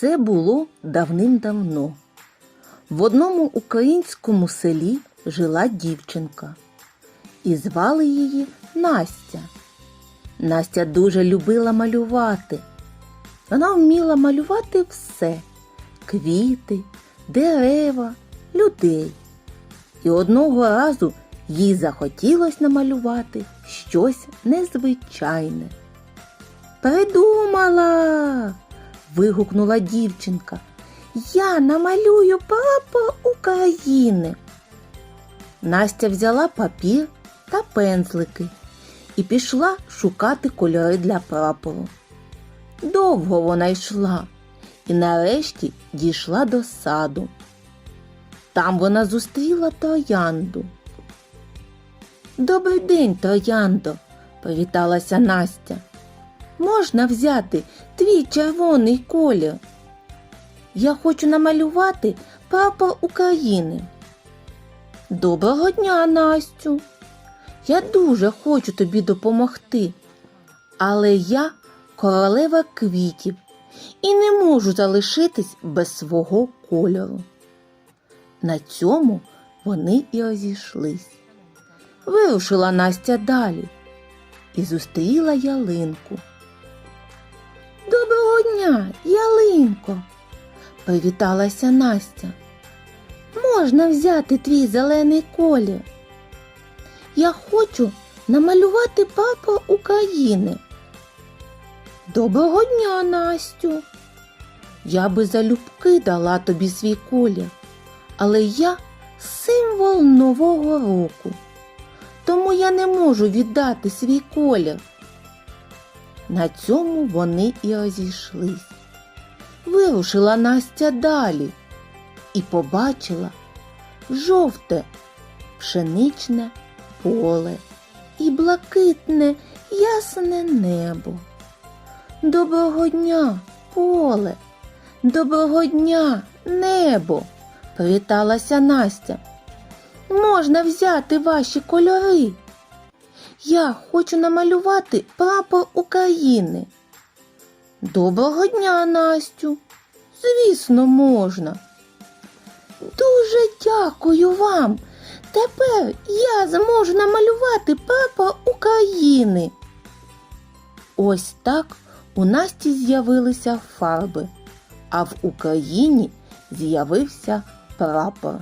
Це було давним-давно. В одному українському селі жила дівчинка, і звали її Настя. Настя дуже любила малювати. Вона вміла малювати все квіти, дерева, людей. І одного разу їй захотілося намалювати щось незвичайне. Придумала. Вигукнула дівчинка. Я намалюю прапор України. Настя взяла папір та пензлики і пішла шукати кольори для прапору. Довго вона йшла і нарешті дійшла до саду. Там вона зустріла троянду. Добрий день, трояндо, привіталася Настя. Можна взяти твій червоний колір? Я хочу намалювати прапор України. Доброго дня, Настю. Я дуже хочу тобі допомогти, але я королева квітів і не можу залишитись без свого кольору. На цьому вони і розійшлись. Вирушила Настя далі і зустріла ялинку. Доброго дня, ялинко, привіталася Настя. Можна взяти твій зелений колір? Я хочу намалювати прапор України. Доброго дня, Настю. Я би залюбки дала тобі свій колір, але я символ нового року, тому я не можу віддати свій колір. На цьому вони і розійшлись. Вирушила Настя далі і побачила жовте пшеничне поле і блакитне ясне небо. Доброго дня, поле, доброго дня, небо, привіталася Настя. Можна взяти ваші кольори. Я хочу намалювати прапор України. Доброго дня, Настю. Звісно, можна. Дуже дякую вам. Тепер я зможу намалювати прапор України. Ось так у Насті з'явилися фарби, а в Україні з'явився прапор.